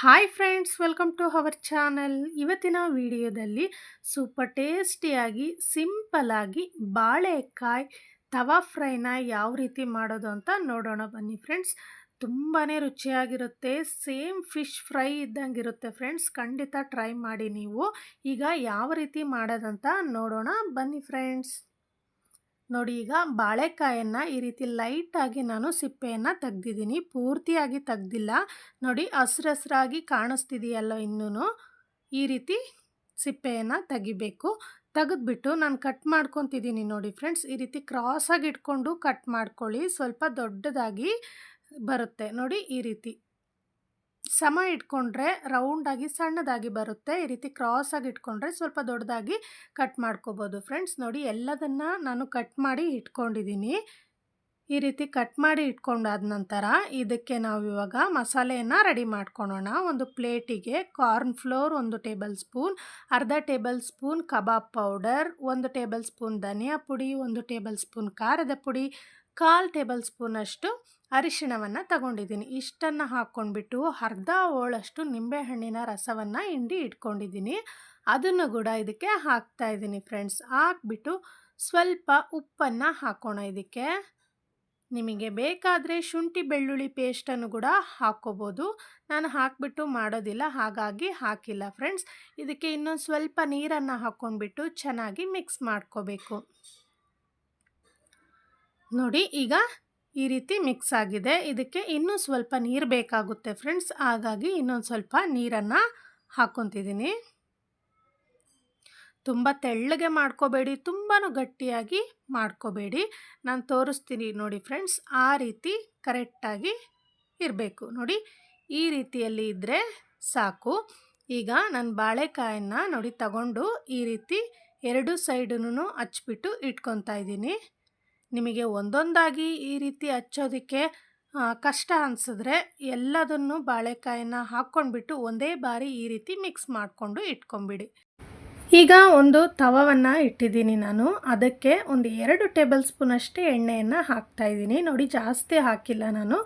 Hi friends welcome to our channel ಇವತ್ತಿನ ವಿಡಿಯೋದಲ್ಲಿ super ಟೇಸ್ಟಿಯಾಗಿ ಸಿಂಪಲಾಗಿ ಬಾಳೆಕಾಯಿ, ತವಾ ಫ್ರೈನ ಯಾವ ರೀತಿ ಮಾಡೋದು ಅಂತ ನೋಡೋಣ. ಬನ್ನಿ ಫ್ರೆಂಡ್ಸ್ ತುಂಬಾ ರುಚಿಯಾಗಿರುತ್ತೆ. ಸೇಮ್ ಫಿಶ್ ಫ್ರೈ ಇದ್ದಂಗಿರುತ್ತೆ ಫ್ರೆಂಡ್ಸ್ ಖಂಡಿತ ಟ್ರೈ ಮಾಡಿ ನೀವು. ಈಗ ಯಾವ ರೀತಿ ಮಾಡೋದಂತ ನೋಡೋಣ. ಬನ್ನಿ ಫ್ರೆಂಡ್ಸ್ ನೋಡಿ, ಈಗ ಬಾಳೆಕಾಯನ್ನು ಈ ರೀತಿ ಲೈಟಾಗಿ ನಾನು ಸಿಪ್ಪೆಯನ್ನು ತೆಗ್ದಿದ್ದೀನಿ. ಪೂರ್ತಿಯಾಗಿ ತೆಗ್ದಿಲ್ಲ. ನೋಡಿ ಹಸ್ರು ಹಸ್ರಾಗಿ ಕಾಣಿಸ್ತಿದೆಯಲ್ಲ ಇನ್ನೂ ಈ ರೀತಿ ಸಿಪ್ಪೆಯನ್ನು ತೆಗಿಬೇಕು. ತೆಗೆದ್ಬಿಟ್ಟು ನಾನು ಕಟ್ ಮಾಡ್ಕೊತಿದ್ದೀನಿ ನೋಡಿ ಫ್ರೆಂಡ್ಸ್. ಈ ರೀತಿ ಕ್ರಾಸಾಗಿ ಇಟ್ಕೊಂಡು ಕಟ್ ಮಾಡ್ಕೊಳ್ಳಿ. ಸ್ವಲ್ಪ ದೊಡ್ಡದಾಗಿ ಬರುತ್ತೆ. ನೋಡಿ, ಈ ರೀತಿ. ಸಮ ಇಟ್ಕೊಂಡ್ರೆ ರೌಂಡಾಗಿ ಸಣ್ಣದಾಗಿ ಬರುತ್ತೆ. ಈ ರೀತಿ ಕ್ರಾಸಾಗಿ ಇಟ್ಕೊಂಡ್ರೆ ಸ್ವಲ್ಪ ದೊಡ್ಡದಾಗಿ ಕಟ್ ಮಾಡ್ಕೋಬೋದು. ಫ್ರೆಂಡ್ಸ್, ನೋಡಿ ಎಲ್ಲದನ್ನು ನಾನು ಕಟ್ ಮಾಡಿ ಇಟ್ಕೊಂಡಿದ್ದೀನಿ ಈ ರೀತಿ ಕಟ್ ಮಾಡಿ ಇಟ್ಕೊಂಡಾದ ನಂತರ ಇದಕ್ಕೆ ನಾವು ಇವಾಗ ಮಸಾಲೆಯನ್ನು ರೆಡಿ ಮಾಡ್ಕೊಳೋಣ. ಒಂದು ಪ್ಲೇಟಿಗೆ ಕಾರ್ನ್ ಫ್ಲೋರ್ ಒಂದು ಟೇಬಲ್ ಸ್ಪೂನ್, ಅರ್ಧ ಟೇಬಲ್ ಸ್ಪೂನ್ ಕಬಾಬ್ ಪೌಡರ್, ಒಂದು ಟೇಬಲ್ ಸ್ಪೂನ್ ಧನಿಯಾ ಪುಡಿ, ಒಂದು ಟೇಬಲ್ ಸ್ಪೂನ್ ಖಾರದ ಪುಡಿ ಕಾಲು ಟೇಬಲ್ ಸ್ಪೂನಷ್ಟು ಅರಿಶಿಣವನ್ನು ತಗೊಂಡಿದ್ದೀನಿ. ಇಷ್ಟನ್ನು ಹಾಕ್ಕೊಂಡ್ಬಿಟ್ಟು ಅರ್ಧ ಓಳಷ್ಟು ನಿಂಬೆಹಣ್ಣಿನ ರಸವನ್ನು ಹಿಂಡಿ ಇಟ್ಕೊಂಡಿದ್ದೀನಿ. ಅದನ್ನು ಕೂಡ ಇದಕ್ಕೆ ಹಾಕ್ತಾ ಇದ್ದೀನಿ ಫ್ರೆಂಡ್ಸ್. ಹಾಕ್ಬಿಟ್ಟು ಸ್ವಲ್ಪ ಉಪ್ಪನ್ನು ಹಾಕೋಣ ಇದಕ್ಕೆ. ನಿಮಗೆ ಬೇಕಾದರೆ ಶುಂಠಿ ಬೆಳ್ಳುಳ್ಳಿ ಪೇಸ್ಟನ್ನು ಕೂಡ ಹಾಕ್ಕೋಬೋದು. ನಾನು ಹಾಕಿಬಿಟ್ಟು ಮಾಡೋದಿಲ್ಲ, ಹಾಗಾಗಿ ಹಾಕಿಲ್ಲ ಫ್ರೆಂಡ್ಸ್. ಇದಕ್ಕೆ ಇನ್ನೊಂದು ಸ್ವಲ್ಪ ನೀರನ್ನು ಹಾಕ್ಕೊಂಡ್ಬಿಟ್ಟು ಚೆನ್ನಾಗಿ ಮಿಕ್ಸ್ ಮಾಡ್ಕೋಬೇಕು. ನೋಡಿ, ಈಗ ಈ ರೀತಿ ಮಿಕ್ಸ್ ಆಗಿದೆ. ಇದಕ್ಕೆ ಇನ್ನೂ ಸ್ವಲ್ಪ ನೀರು ಬೇಕಾಗುತ್ತೆ ಫ್ರೆಂಡ್ಸ್ ಹಾಗಾಗಿ ಇನ್ನೊಂದು ಸ್ವಲ್ಪ ನೀರನ್ನು ಹಾಕ್ಕೊತಿದ್ದೀನಿ ತುಂಬ ತೆಳ್ಳಗೆ ಮಾಡ್ಕೋಬೇಡಿ. ತುಂಬಾ ಗಟ್ಟಿಯಾಗಿ ಮಾಡ್ಕೋಬೇಡಿ. ನಾನು ತೋರಿಸ್ತೀನಿ ನೋಡಿ ಫ್ರೆಂಡ್ಸ್ ಆ ರೀತಿ ಕರೆಕ್ಟಾಗಿ ಇರಬೇಕು. ನೋಡಿ, ಈ ರೀತಿಯಲ್ಲಿ ಇದ್ದರೆ ಸಾಕು. ಈಗ ನಾನು ಬಾಳೆಕಾಯನ್ನು ನೋಡಿ ತಗೊಂಡು ಈ ರೀತಿ ಎರಡು ಸೈಡನ್ನು ಹಚ್ಬಿಟ್ಟು ಇಟ್ಕೊತಾ ಇದ್ದೀನಿ. ನಿಮಗೆ ಒಂದೊಂದಾಗಿ ಈ ರೀತಿ ಹಚ್ಚೋದಕ್ಕೆ ಕಷ್ಟ ಅನಿಸಿದ್ರೆ ಎಲ್ಲದನ್ನು ಬಾಳೆಕಾಯಿನ ಹಾಕ್ಕೊಂಡ್ಬಿಟ್ಟು ಒಂದೇ ಬಾರಿ ಈ ರೀತಿ ಮಿಕ್ಸ್ ಮಾಡಿಕೊಂಡು ಇಟ್ಕೊಂಬಿಡಿ. ಈಗ ಒಂದು ತವವನ್ನು ಇಟ್ಟಿದ್ದೀನಿ ನಾನು. ಅದಕ್ಕೆ ಒಂದು ಎರಡು ಟೇಬಲ್ ಸ್ಪೂನಷ್ಟು ಎಣ್ಣೆಯನ್ನು ಹಾಕ್ತಾಯಿದ್ದೀನಿ ನೋಡಿ ಜಾಸ್ತಿ ಹಾಕಿಲ್ಲ ನಾನು.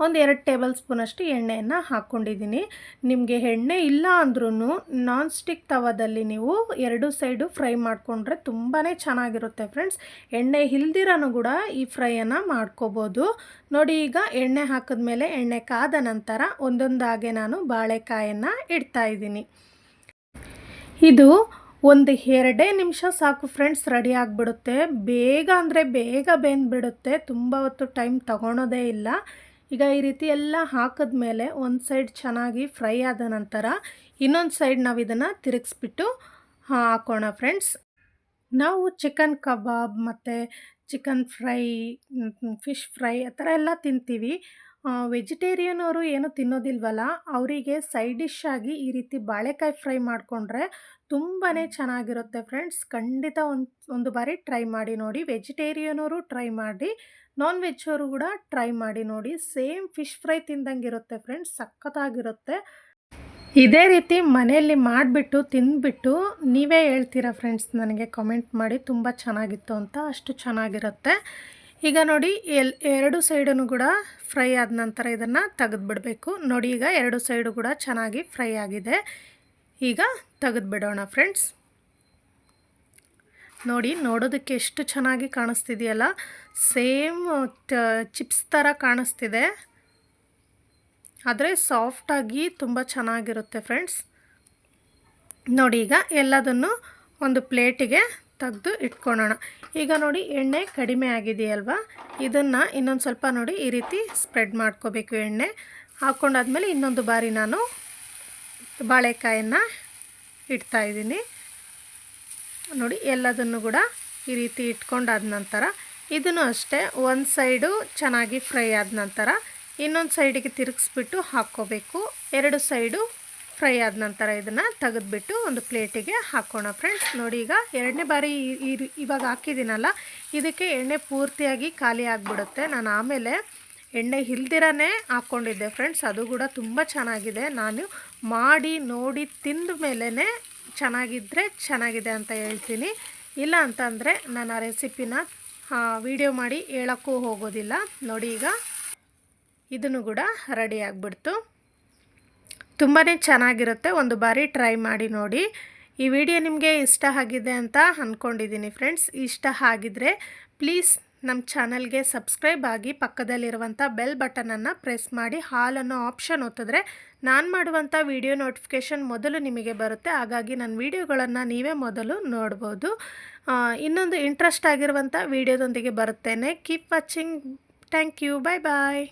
ಒಂದು ಎರಡು ಟೇಬಲ್ ಸ್ಪೂನಷ್ಟು ಎಣ್ಣೆಯನ್ನು ಹಾಕ್ಕೊಂಡಿದ್ದೀನಿ ನಿಮಗೆ ಎಣ್ಣೆ ಇಲ್ಲ ಅಂದ್ರೂ ನಾನ್ ಸ್ಟಿಕ್ ತವದಲ್ಲಿ ನೀವು ಎರಡು ಸೈಡು ಫ್ರೈ ಮಾಡಿಕೊಂಡ್ರೆ ತುಂಬಾ ಚೆನ್ನಾಗಿರುತ್ತೆ ಫ್ರೆಂಡ್ಸ್ ಎಣ್ಣೆ ಇಲ್ದಿರೋನು ಕೂಡ ಈ ಫ್ರೈಯನ್ನು ಮಾಡ್ಕೋಬೋದು. ನೋಡಿ ಈಗ ಎಣ್ಣೆ ಹಾಕಿದ್ಮೇಲೆ ಎಣ್ಣೆ ಕಾದ ನಂತರ ಒಂದೊಂದಾಗೆ ನಾನು ಬಾಳೆಕಾಯನ್ನು ಇಡ್ತಾ ಇದ್ದೀನಿ. ಇದು ಒಂದು ಎರಡೇ ನಿಮಿಷ ಸಾಕು ಫ್ರೆಂಡ್ಸ್ ರೆಡಿ ಆಗಿಬಿಡುತ್ತೆ. ಬೇಗ ಅಂದರೆ ಬೇಗ ಬೆಂದ್ಬಿಡುತ್ತೆ. ತುಂಬ ಹೊತ್ತು ಟೈಮ್ ತಗೊಳೋದೇ ಇಲ್ಲ. ಈಗ ಈ ರೀತಿ ಎಲ್ಲ ಹಾಕಿದ್ಮೇಲೆ ಒಂದು ಸೈಡ್ ಚೆನ್ನಾಗಿ ಫ್ರೈ ಆದ ನಂತರ ಇನ್ನೊಂದು ಸೈಡ್ ನಾವು ಇದನ್ನು ತಿರುಗಿಸ್ಬಿಟ್ಟು ಹಾಕೋಣ ಫ್ರೆಂಡ್ಸ್ ನಾವು ಚಿಕನ್ ಕಬಾಬ್ ಮತ್ತು ಚಿಕನ್ ಫ್ರೈ ಫಿಶ್ ಫ್ರೈ ಆ ಥರ ಎಲ್ಲ ತಿಂತೀವಿ. ವೆಜಿಟೇರಿಯನ್ ಅವರು ಏನು ತಿನ್ನೋದಿಲ್ವಲ್ಲ ಅವರಿಗೆ ಸೈಡ್ ಡಿಶ್ ಆಗಿ ಈ ರೀತಿ ಬಾಳೆಕಾಯಿ ಫ್ರೈ ಮಾಡಿಕೊಂಡ್ರೆ ತುಂಬಾ ಚೆನ್ನಾಗಿರುತ್ತೆ ಫ್ರೆಂಡ್ಸ್ ಖಂಡಿತ ಒಂದು ಒಂದು ಬಾರಿ ಟ್ರೈ ಮಾಡಿ ನೋಡಿ. ವೆಜಿಟೇರಿಯನವರು ಟ್ರೈ ಮಾಡಿ ನಾನ್ ವೆಜ್ ಅವರು ಕೂಡ ಟ್ರೈ ಮಾಡಿ ನೋಡಿ. ಸೇಮ್ ಫಿಶ್ ಫ್ರೈ ತಿಂದಂಗಿರುತ್ತೆ ಫ್ರೆಂಡ್ಸ್ ಸಖತ್ತಾಗಿರುತ್ತೆ. ಇದೇ ರೀತಿ ಮನೆಯಲ್ಲಿ ಮಾಡಿಬಿಟ್ಟು ತಿಂದ್ಬಿಟ್ಟು ನೀವೇ ಹೇಳ್ತೀರಾ ಫ್ರೆಂಡ್ಸ್ ನನಗೆ ಕಮೆಂಟ್ ಮಾಡಿ. ತುಂಬ ಚೆನ್ನಾಗಿತ್ತು ಅಂತ. ಅಷ್ಟು ಚೆನ್ನಾಗಿರುತ್ತೆ. ಈಗ ನೋಡಿ, ಎಲ್, ಎರಡು ಸೈಡನ್ನು ಕೂಡ ಫ್ರೈ ಆದ ನಂತರ ಇದನ್ನು ತೆಗೆದುಬಿಡಬೇಕು. ನೋಡಿ ಈಗ ಎರಡು ಸೈಡು ಕೂಡ ಚೆನ್ನಾಗಿ ಫ್ರೈ ಆಗಿದೆ. ಈಗ ತೆಗೆದುಬಿಡೋಣ ಫ್ರೆಂಡ್ಸ್. ನೋಡಿ, ನೋಡೋದಕ್ಕೆ ಎಷ್ಟು ಚೆನ್ನಾಗಿ ಕಾಣಿಸ್ತಿದೆಯಲ್ಲ? ಸೇಮ್ ಚಿಪ್ಸ್ ಥರ ಕಾಣಿಸ್ತಿದೆ. ಆದರೆ ಸಾಫ್ಟಾಗಿ ತುಂಬ ಚೆನ್ನಾಗಿರುತ್ತೆ ಫ್ರೆಂಡ್ಸ್. ನೋಡಿ ಈಗ ಎಲ್ಲದನ್ನು ಒಂದು ಪ್ಲೇಟಿಗೆ ತೆಗೆದು ಇಟ್ಕೊಳ್ಳೋಣ ಈಗ ನೋಡಿ ಎಣ್ಣೆ ಕಡಿಮೆ ಆಗಿದೆಯಲ್ವಾ? ಇದನ್ನು ಇನ್ನೊಂದು ಸ್ವಲ್ಪ ನೋಡಿ ಈ ರೀತಿ ಸ್ಪ್ರೆಡ್ ಮಾಡ್ಕೋಬೇಕು ಎಣ್ಣೆ. ಹಾಕ್ಕೊಂಡಾದ್ಮೇಲೆ ಇನ್ನೊಂದು ಬಾರಿ ನಾನು ಬಾಳೆಕಾಯನ್ನು ಇಡ್ತಾಯಿದ್ದೀನಿ ನೋಡಿ ಎಲ್ಲದನ್ನು ಕೂಡ ಈ ರೀತಿ ಇಟ್ಕೊಂಡಾದ ನಂತರ ಇದನ್ನು ಅಷ್ಟೇ ಒಂದು ಸೈಡು ಚೆನ್ನಾಗಿ ಫ್ರೈ ಆದ ನಂತರ ಇನ್ನೊಂದು ಸೈಡಿಗೆ ತಿರುಗಿಸ್ಬಿಟ್ಟು ಹಾಕ್ಕೋಬೇಕು. ಎರಡು ಸೈಡು ಫ್ರೈ ಆದ ನಂತರ ಇದನ್ನು ತೆಗೆದುಬಿಟ್ಟು ಒಂದು ಪ್ಲೇಟಿಗೆ ಹಾಕೋಣ ಫ್ರೆಂಡ್ಸ್. ನೋಡಿ, ಈಗ ಎರಡನೇ ಬಾರಿ ಇವಾಗ ಹಾಕಿದ್ದೀನಲ್ಲ, ಇದಕ್ಕೆ ಎಣ್ಣೆ ಪೂರ್ತಿಯಾಗಿ ಖಾಲಿ ಆಗಿಬಿಡುತ್ತೆ. ನಾನು ಆಮೇಲೆ ಎಣ್ಣೆ ಇಲ್ದಿರನೇ ಹಾಕ್ಕೊಂಡಿದ್ದೆ ಫ್ರೆಂಡ್ಸ್. ಅದು ಕೂಡ ತುಂಬ ಚೆನ್ನಾಗಿದೆ. ನಾನು ಮಾಡಿ ನೋಡಿ ತಿಂದ ಮೇಲೇ ಚೆನ್ನಾಗಿದ್ದರೆ ಚೆನ್ನಾಗಿದೆ ಅಂತ ಹೇಳ್ತೀನಿ. ಇಲ್ಲ ಅಂತಂದರೆ ನಾನು ಆ ರೆಸಿಪಿನ ವಿಡಿಯೋ ಮಾಡಿ ಹೇಳೋಕ್ಕೂ ಹೋಗೋದಿಲ್ಲ. ನೋಡಿ, ಈಗ ಇದನ್ನು ಕೂಡ ರೆಡಿ ಆಗಿಬಿಡ್ತು. ತುಂಬಾ ಚೆನ್ನಾಗಿರುತ್ತೆ. ಒಂದು ಬಾರಿ ಟ್ರೈ ಮಾಡಿ ನೋಡಿ. ಈ ವಿಡಿಯೋ ನಿಮಗೆ ಇಷ್ಟ ಆಗಿದೆ ಅಂತ ಅಂದ್ಕೊಂಡಿದ್ದೀನಿ ಫ್ರೆಂಡ್ಸ್ ಇಷ್ಟ ಆಗಿದ್ರೆ ಪ್ಲೀಸ್ ನಮ್ಮ ಚಾನಲ್ಗೆ ಸಬ್ಸ್ಕ್ರೈಬ್ ಆಗಿ ಪಕ್ಕದಲ್ಲಿರುವಂಥ ಬೆಲ್ ಬಟನನ್ನು ಪ್ರೆಸ್ ಮಾಡಿ. ಹಾಲ್ ಅನ್ನೋ ಆಪ್ಷನ್ ಒತ್ತಿದ್ರೆ ನಾನು ಮಾಡುವಂಥ ವಿಡಿಯೋ ನೋಟಿಫಿಕೇಷನ್ ಮೊದಲು ನಿಮಗೆ ಬರುತ್ತೆ. ಹಾಗಾಗಿ ನನ್ನ ವಿಡಿಯೋಗಳನ್ನು ನೀವೇ ಮೊದಲು ನೋಡ್ಬೋದು. ಇನ್ನೊಂದು ಇಂಟ್ರೆಸ್ಟ್ ಆಗಿರುವಂಥ ವಿಡಿಯೋದೊಂದಿಗೆ ಬರುತ್ತೇನೆ. Keep watching thank you bye bye